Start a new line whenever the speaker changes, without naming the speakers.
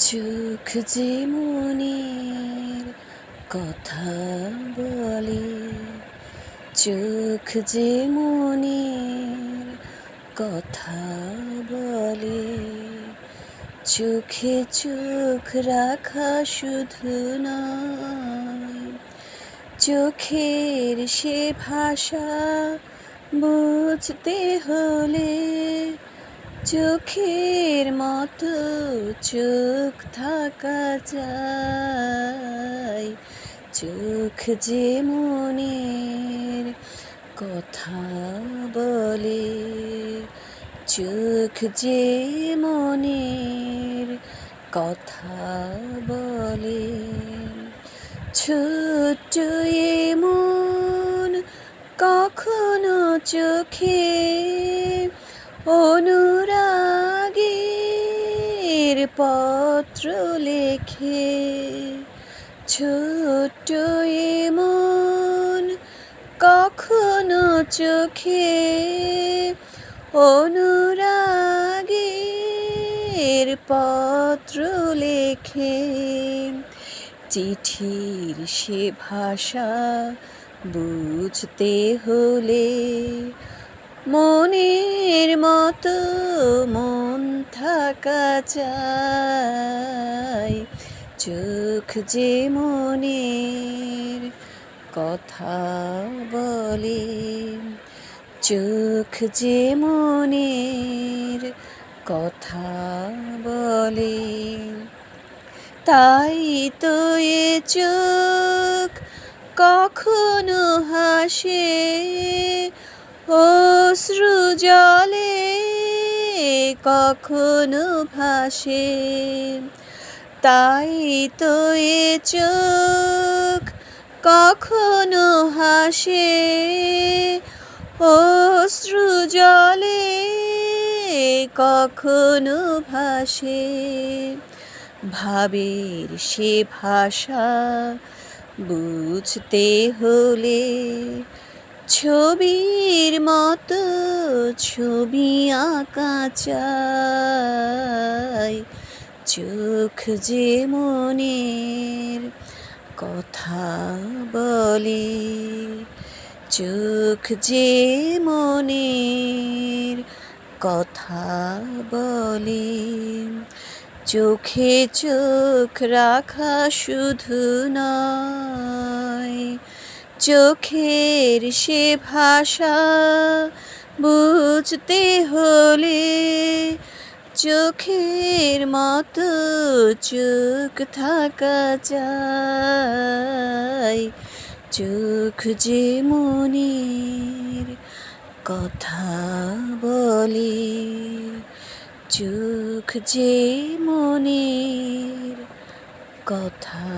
চোখ যে মনের কথা বলে, চোখ যে মনের কথা বলে, চোখে চোখ রাখা শুধু নয়, চোখের সে ভাষা বুঝতে হলে চোখের মতো চোখ থাকা যায়। চোখ যে মনের কথা বলে, চোখ যে মনের কথা বলে। ছোট্ট মন কখনো চোখে অনুরাগের পত্র লেখে, ছোট্ট মন কখনো চোখে। অনুরাগের পত্র লেখে, চিঠির সে ভাষা বুঝতে হলে মনের মতো মন থাকা চাই। চোখ যে মনের কথা বলে, চোখ যে মনের কথা বলে। তাই তো এ চোখ কখনো হাসে অশ্রু জলে কখনো ভাসে। তাই তো এ চোখ কখনো হাসে। অশ্রু জলে কখনো ভাসে। ভাবের সে ভাষা বুঝতে হলে ছবির মতো ছবি আঁকা চাই। চোখ যে মনের কথা বলে, চোখ যে মনের কথা বলে। চোখে চোখ রাখা শুধু নয় চোখের সে ভাষা বুঝতে হলে চোখের মতো চোখ থাকা চাই। চোখ যে মনের কথা বলে, চোখ যে মনের কথা